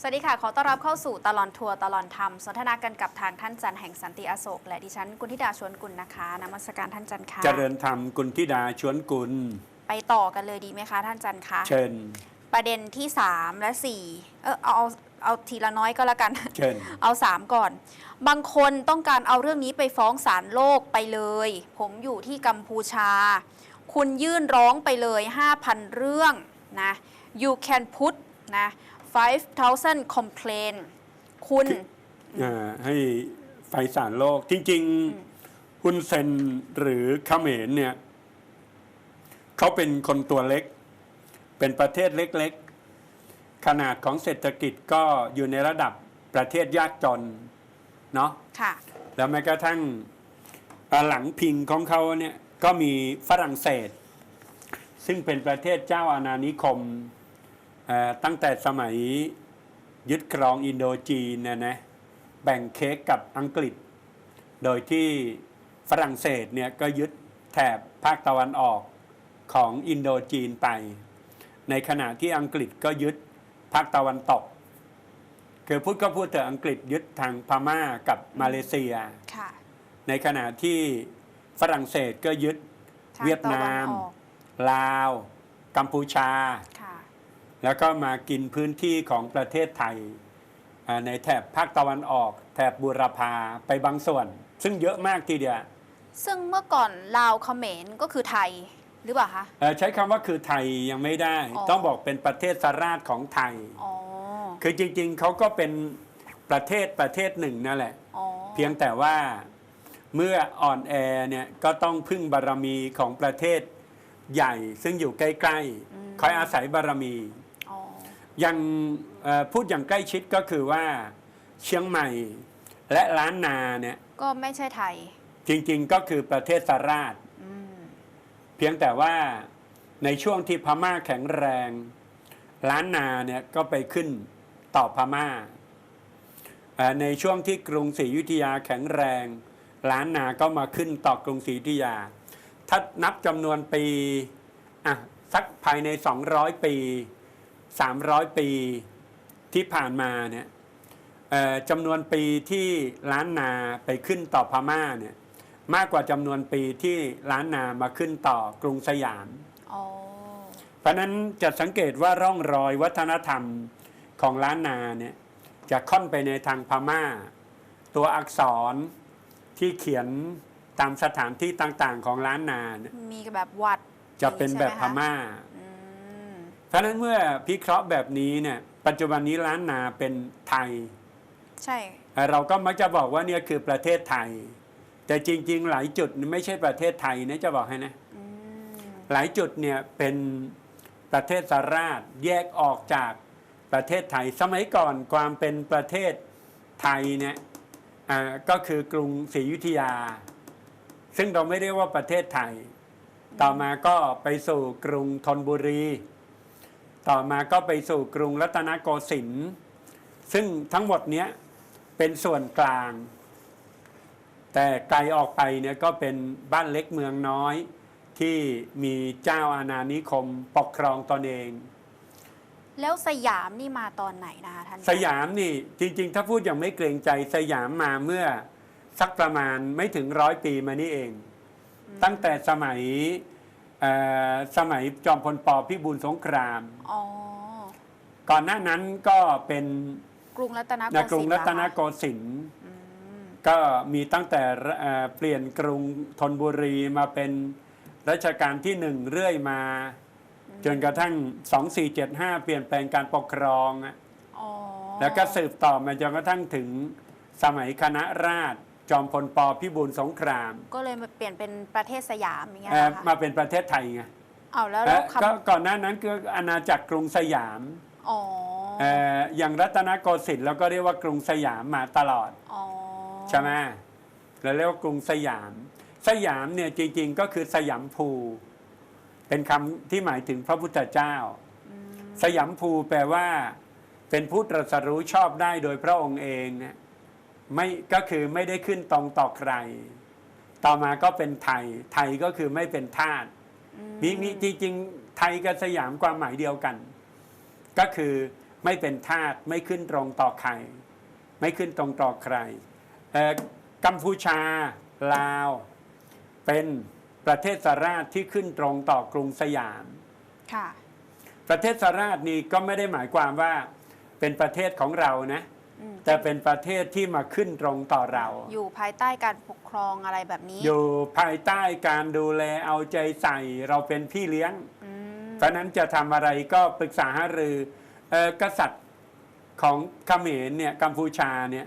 สวัสดีค่ะ ขอต้อนรับเข้าสู่ตลอนทัวร์ตลอนธรรม สนทนากันกับทางท่านจันทร์แห่งสันติอโศก และดิฉันกุณธิดาชวนกุลนะคะนมัสการท่านจันทร์ค่ะ เจริญธรรมกุลธิดาชวนกุล ไปต่อกันเลยดีไหมคะ ท่านจันทร์คะ เชิญ ประเด็นที่ 3 และ 4 เออเอาเอาเอาทีละน้อยก็แล้วกัน เชิญ เอา 3 ก่อน บางคนต้องการเอาเรื่องนี้ไปฟ้องศาลโลกไปเลย ผมอยู่ที่กัมพูชา คุณยื่นร้องไปเลย 5,000 เรื่องนะ you can put นะ 5,000 complaint คุณ อ่าให้ไฟสารโลก จริงๆฮุนเซนหรือเขมรเนี่ยเขาเป็นคนตัวเล็ก เป็นประเทศเล็กๆ ขนาดของเศรษฐกิจก็อยู่ในระดับประเทศยากจน เนาะค่ะ แล้วแม้กระทั่งอ่าหลังพิงของเขาเนี่ยก็มีฝรั่งเศส ซึ่งเป็นประเทศเจ้าอาณานิคมเอ่อ ตั้งแต่สมัยยึดครองอินโดจีนนะนะแบ่งเค้กกับอังกฤษ โดยที่ฝรั่งเศสเนี่ยก็ยึดแถบภาคตะวันออกของอินโดจีนไป ในขณะที่อังกฤษก็ยึดภาคตะวันตก คือพูดก็พูดเถอะอังกฤษยึดทางพม่ากับมาเลเซียค่ะในขณะที่ฝรั่งเศสก็ยึดทางเวียดนามตะวันออกลาว กัมพูชาค่ะ แล้วก็มากินพื้นที่ของประเทศไทยอ่าในแถบภาคตะวันออก แถบบูรพาไปบางส่วน ซึ่งเยอะมากทีเดียว ซึ่งเมื่อก่อนลาวเขมรก็คือไทยหรือเปล่าคะเอ่อใช้คำว่าคือไทยยังไม่ได้อ๋อต้องบอกเป็นประเทศสราชของไทยอ๋อคือจริงๆเขาก็เป็นประเทศประเทศหนึ่งนั่นแหละอ๋อเพียงแต่ว่าเมื่ออ่อนแอเนี่ยก็ต้องพึ่งบารมีของประเทศใหญ่ ซึ่งอยู่ใกล้ๆคอยอาศัยบารมีอ๋อ ยังเอ่อพูดอย่างใกล้ชิดก็คือว่าเชียงใหม่และล้านนาเนี่ยก็ไม่ใช่ไทย จริงๆก็คือประเทศสราชอืมเพียงแต่ว่าในช่วงที่พม่าแข็งแรง ล้านนาเนี่ยก็ไปขึ้นต่อพม่าเอ่อในช่วงที่กรุงศรีอยุธยาแข็งแรง ล้านนาก็มาขึ้นต่อกรุงศรีอยุธยา ถ้านับจำนวนปีอะสักภายใน 200 ปี 300 ปีที่ผ่านมาเนี่ยเอ่อจำนวนปีที่ล้านนาไปขึ้นต่อพม่าเนี่ยมากกว่าจำนวนปีที่ล้านนามาขึ้นต่อกรุงสยามอ๋อเพราะฉะนั้นจะสังเกตว่าร่องรอยวัฒนธรรมของล้านนาเนี่ยจะค่อนไปในทางพม่า ตัวอักษรที่เขียนตามสถานที่ต่างๆของล้านนาเนี่ยมีแบบวัดจะเป็นแบบพม่าอืม เพราะฉะนั้นเมื่อพิเคราะห์แบบนี้เนี่ยปัจจุบันนี้ล้านนาเป็นไทย ใช่ เราก็มักจะบอกว่าเนี่ยคือประเทศไทย แต่จริง ๆ หลายจุดไม่ใช่ประเทศไทยนะจะบอกให้นะอืมหลายจุดเนี่ยเป็นประเทศสาราชแยกออกจากประเทศไทย สมัยก่อนความเป็นประเทศไทยเนี่ยอ่าก็คือกรุงศรีอยุธยา ซึ่งเราไม่เรียกว่าประเทศไทย ต่อมาก็ไปสู่กรุงธนบุรี ต่อมาก็ไปสู่กรุงรัตนโกสินทร์ซึ่งทั้งหมดเนี้ยเป็นส่วนกลาง แต่ไกลออกไปเนี่ยก็เป็นบ้านเล็กเมืองน้อย ที่มีเจ้าอาณานิคมปกครองตนเอง แล้วสยามนี่มาตอนไหนนะคะท่านสยามนี่จริง ๆ ถ้าพูดอย่างไม่เกรงใจสยามมาเมื่อสักประมาณไม่ถึงร้อยปีมานี่เอง ตั้งแต่สมัย เอ่อสมัยจอมพลปพิบูลสงคราม อ๋อ ก่อนหน้านั้นก็เป็นกรุงรัตนโกนสินทร์กรุงรัตนเหอโกคะสินทร์อืมก็มีตั้งแต่เอ่อเปลี่ยนกรุงธนบุรีมาเป็นรัชกาลที่หนึ่งเรื่อยมา จนกระทั่ง 2475 เปลี่ยนแปลงการปกครองอะ อ๋อแล้วก็สืบต่อมาจนกระทั่งถึงสมัยคณะราษฎร จอมพลปพิบูลสงครามก็เลยมาเปลี่ยนเป็นประเทศสยามอย่างเงี้ยเอ่อนะคะมาเป็นประเทศไทยไงเอาแล้วแล้แล้ววคก็ก่อนหน้านั้นคืออาณาจักรกรุงสยามำอ๋อเอ่ออย่างรัตนโกสินทร์เราก็เรียกว่ากรุงสยามมาตลอด อ๋อใช่ไหมเราเรียกว่ากรุงสยาม สยามเนี่ยจริงๆก็คือสยามภู เป็นคำที่หมายถึงพระพุทธเจ้าอืมสยามภูแปลว่า เป็นผู้ตรัสรู้ชอบได้โดยพระองค์เองเนี่ย ไม่ก็คือไม่ได้ขึ้นตรงต่อใคร ต่อมาก็เป็นไทย ไทยก็คือไม่เป็นทาสอืมีมีจริงๆไทยกับสยามความหมายเดียวกัน ก็คือไม่เป็นทาสไม่ขึ้นตรงต่อใคร ไม่ขึ้นตรงต่อใครเอ่อกัมพูชา ลาว เป็นประเทศสราชที่ขึ้นตรงต่อกรุงสยามค่ะประเทศสราชนี่ก็ไม่ได้หมายความว่าเป็นประเทศของเรานะอืม แต่เป็นประเทศที่มาขึ้นตรงต่อเรา อยู่ภายใต้การปกครองอะไรแบบนี้ อยู่ภายใต้การดูแลเอาใจใส่เราเป็นพี่เลี้ยงอืมเพราะฉะนั้นจะทำอะไรก็ปรึกษาหารือเอ่อกษัตริย์ของเขมรเนี่ยกัมพูชาเนี่ย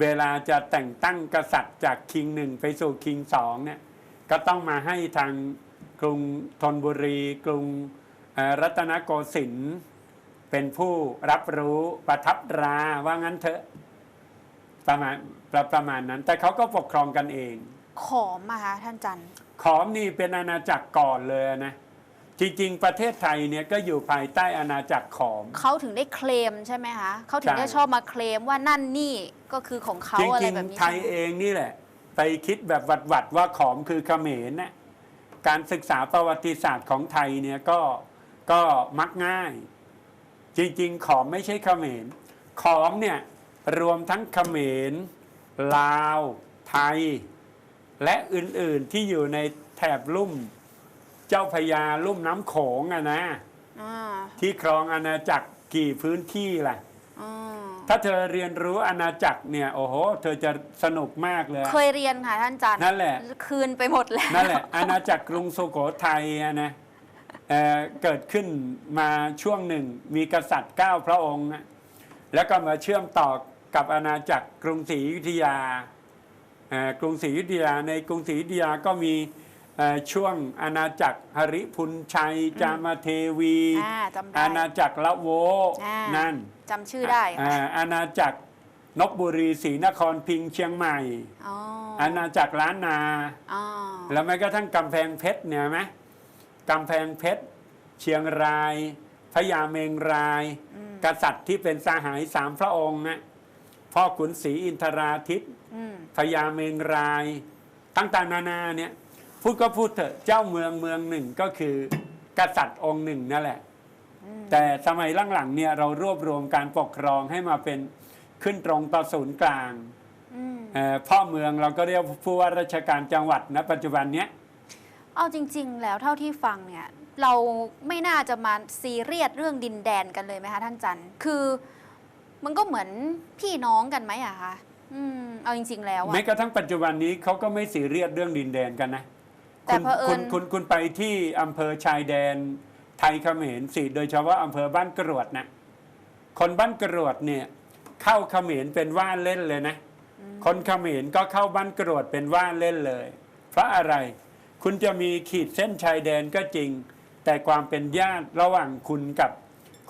เวลาจะแต่งตั้งกษัตริย์จากคิงหนึ่งไปสู่คิงสองเนี่ยก็ต้องมาให้ทางกรุงธนบุรี กรุงเอ่อรัตนโกสินทร์ เป็นผู้รับรู้ประทับราว่างั้นเถอะประมาณประประมาณนั้น แต่เขาก็ปกครองกันเอง ขอมมาคะท่านจันทร์ขอมนี่เป็นอาณาจักรก่อนเลยนะจริงๆ ประเทศไทยเนี่ยก็อยู่ภายใต้อาณาจักรขอม เขาถึงได้เคลมใช่ไหมคะเขาถึงใช่ได้ชอบมาเคลมว่านั่นนี่ก็คือของเขาจอะไรริงแบบนี้ๆไทยเองนี่แหละ ไปคิดแบบหวัดๆว่าขอมคือเขมรนะการศึกษาประวัติศาสตร์ของไทยเนี่ยก็ก็มักง่าย จริง ๆ ขอมไม่ใช่เขมรขอมเนี่ยรวมทั้งเขมรลาว ไทย และอื่นๆที่อยู่ในแถบลุ่ม เจ้าพระยาลุ่มน้ำโขงอะนะอ่าที่ครองอาณาจักรกี่พื้นที่ล่ะ อืมถ้าเธอเรียนรู้อาณาจักรเนี่ยโอ้โห เธอจะสนุกมากเลย เคยเรียนค่ะท่านจันทร์นั่นแหละ คืนไปหมดแล้ว นั่นแหละอาณาจักรกรุงสุโขทัยอะนะ เอ่อเกิดขึ้นมาช่วงหนึ่ง มีกษัตริย์เก้าพระองค์นะแล้วก็มาเชื่อมต่อกับอาณาจักรกรุงศรีอยุธยาเอ่อกรุงศรีอยุธยาในกรุงศรีอยุธยาก็มีเอ่อช่วงอาณาจักรหริพุนชัย จามเทวีอ่าจำได้อาณาจักรละโวอ่านั่นจำชื่อได้ค่ะอ่าอาณาจักรนกบุรีศรีนครพิงค์เชียงใหม่อ๋ออาณาจักรล้านนาอ๋อแล้วแม้กระทั่งกำแพงเพชรเนี่ยไหม กำแพงเพชร เชียงรายพญาเมงรายอืมกษัตริย์ที่เป็นสหายสามพระองค์นะพ่อขุนศรีอินทราทิตย์อืมพญาเมงรายต่างๆนานาเนี่ยพูดก็พูดเถอะเจ้าเมืองเมืองหนึ่งก็คือกษัตริย์องค์หนึ่งนั่นแหละอืมแต่สมัยหลังๆเนี่ยเรารวบรวมการปกครองให้มาเป็นขึ้นตรงต่อศูนย์กลางอืมเอ่อพ่อเมืองเราก็เรียกผู้ว่าราชการจังหวัดนะปัจจุบันเนี้ย เอาจริง ๆ แล้วเท่าที่ฟังเนี่ยเราไม่น่าจะมาซีเรียสเรื่องดินแดนกันเลยไหมคะท่านจันทร์คือมันก็เหมือนพี่น้องกันไหมอะคะอืมเอาจริง ๆ แล้วอะแม้กระทั่งปัจจุบันนี้เขาก็ไม่สีเรียสเรื่องดินแดนกันนะแต่คุณเผอิญคุณคุณคุณไปที่อำเภอชายแดน ไทยเขมรสิโดยเฉพาะอำเภอบ้านกรวดนะคนบ้านกรวดเนี่ยเข้าเขมรเป็นว่านเล่นเลยนะ คนเขมรก็เข้าบ้านกรวดเป็นว่านเล่นเลย เพราะอะไร คุณจะมีขีดเส้นชายแดนก็จริง แต่ความเป็นญาติระหว่างคุณกับ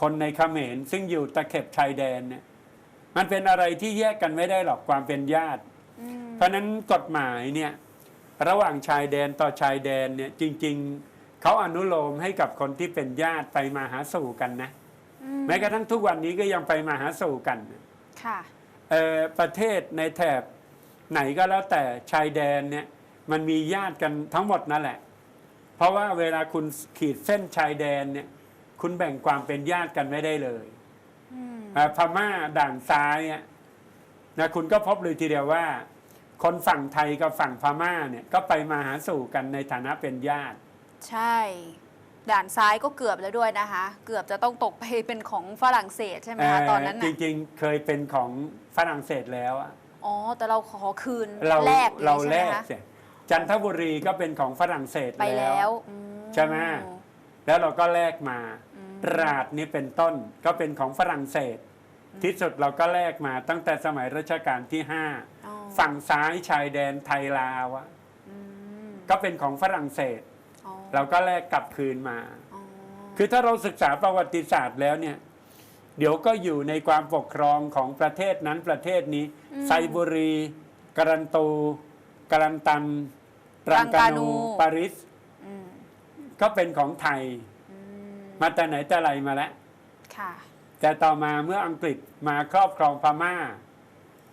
คนในเขมรซึ่งอยู่ตะเข็บชายแดนเนี่ยมันเป็นอะไรที่แยกกันไม่ได้หรอกความเป็นญาติอืมเพราะฉะนั้นกฎหมายเนี่ยระหว่างชายแดนต่อชายแดนเนี่ยจริง ๆเขาอนุโลมให้กับคนที่เป็นญาติไปมาหาสู่กันนะอืมแม้กระทั่งทุกวันนี้ก็ยังไปมาหาสู่กันค่ะเอ่อประเทศในแถบไหนก็แล้วแต่ชายแดนเนี่ย มันมีญาติกันทั้งหมดนั่นแหละ เพราะว่าเวลาคุณขีดเส้นชายแดนเนี่ย คุณแบ่งความเป็นญาติกันไม่ได้เลยอืมอ่าพม่าด่านซ้ายอะนะคุณก็พบเลยทีเดียวว่า คนฝั่งไทยกับฝั่งพม่าเนี่ยก็ไปมาหาสู่กันในฐานะเป็นญาติ ใช่ ด่านซ้ายก็เกือบแล้วด้วยนะคะ เกือบจะต้องตกไปเป็นของฝรั่งเศสใช่ไหมคะตอนนั้นจน่ะริงๆ เคยเป็นของฝรั่งเศสแล้วอะอ๋อแต่เราขอคืนเราแลกลยเราใช่แลไหมกคะเสร็ จจันทบุรีก็เป็นของฝรั่งเศสไปแล้วอืใช่ไหมแล้วเราก็แลกมาอืมตราดนี่เป็นต้นก็เป็นของฝรั่งเศส ที่สุดเราก็แลกมาตั้งแต่สมัยรัชกาลที่ห้าอ๋อฝั่งซ้ายชายแดนไทยลาวอะอืมก็เป็นของฝรั่งเศส อ๋อเราก็แลกกลับคืนมา อ๋อคือถ้าเราศึกษาประวัติศาสตร์แล้วเนี่ย เดี๋ยวก็อยู่ในความปกครองของประเทศนั้นประเทศนี้ ไซบุรีกรันตูกรันตัน ตรังกานูปาริสอืมก็เป็นของไทยอืมมาแต่ไหนแต่ไรมาแล้วค่ะแต่ต่อมาเมื่ออังกฤษมาครอบครองพม่า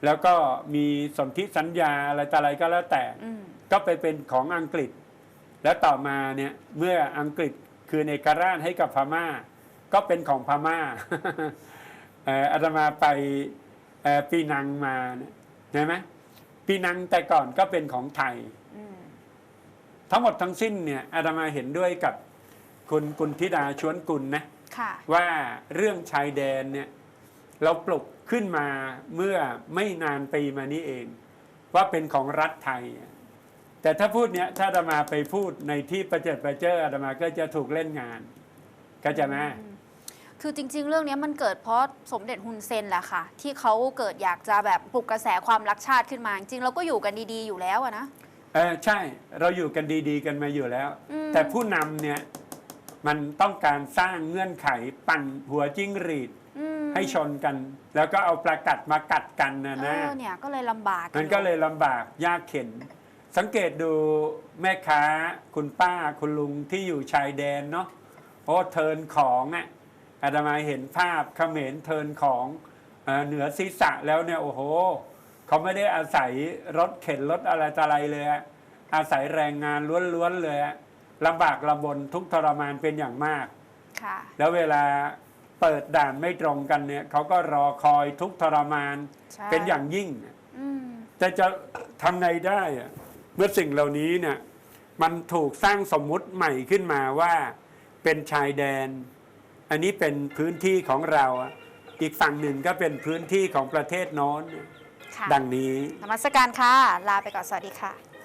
แล้วก็มีสนธิสัญญาอะไรต่ออะไรก็แล้วแต่อืมก็ไปเป็นของอังกฤษ แล้วต่อมาเนี่ย เมื่ออังกฤษคืนเอกราชให้กับพม่า ก็เป็นของพม่าเอ่ออาตมาไปเอ่อปีนังมาเนี่ยเห็นไหมปีนังแต่ก่อนก็เป็นของไทยอืม ทั้งหมดทั้งสิ้นเนี่ยอาตมาเห็นด้วยกับคุณกุลธิดาชวนกุลนะค่ะ ว่าเรื่องชายแดนเนี่ยเราปลุกขึ้นมาเมื่อไม่นานปีมานี้เอง ว่าเป็นของรัฐไทย แต่ถ้าพูดเนี้ยถ้าอาตมาไปพูดในที่ประเจิดประเจ้ออาตมาก็จะถูกเล่นงานก็จะไหมคือจริง ๆ เรื่องนี้มันเกิดเพราะสมเด็จฮุนเซนแหละค่ะ ที่เขาเกิดอยากจะแบบปลุกกระแสความรักชาติขึ้นมา จริงๆเราก็อยู่กันดีๆอยู่แล้วอะนะ เออใช่เราอยู่กันดีๆ กันมาอยู่แล้วอืมแต่ผู้นำเนี่ยมันต้องการสร้างเงื่อนไขปั่นหัวจิ้งหรีดอืมให้ชนกัน แล้วก็เอาประกัดมากัดกันนะเอนะอเนี่ยก็เลยลำบาก มันก็เลยลำบากยากเข็น สังเกตดูแม่ค้าคุณป้าคุณลุงที่อยู่ชายแดนเนาะโอ้เทินของอะอาตมาเห็นภาพเขมรเทินของเอ่อเหนือศีรษะแล้วเนี่ยโอ้โห เขาไม่ได้อาศัยรถเข็นรถอะไรต่ออะไรเลยอะอาศัยแรงงานล้วนๆเลยอะลำบากลำบนทุกข์ทรมานเป็นอย่างมาก ค่ะ แล้วเวลาเปิดด่านไม่ตรงกันเนี่ยเขาก็รอคอยทุกข์ทรมานใช่ เป็นอย่างยิ่ง อืม แต่จะทำไงได้อะเมื่อสิ่งเหล่านี้เนี่ยมันถูกสร้างสมมุติใหม่ขึ้นมาว่าเป็นชายแดน อันนี้เป็นพื้นที่ของเราอะอีกฝั่งหนึ่งก็เป็นพื้นที่ของประเทศโน้น ค่ะ ดังนี้ นมัสการค่ะ ลาไปก่อน สวัสดีค่ะ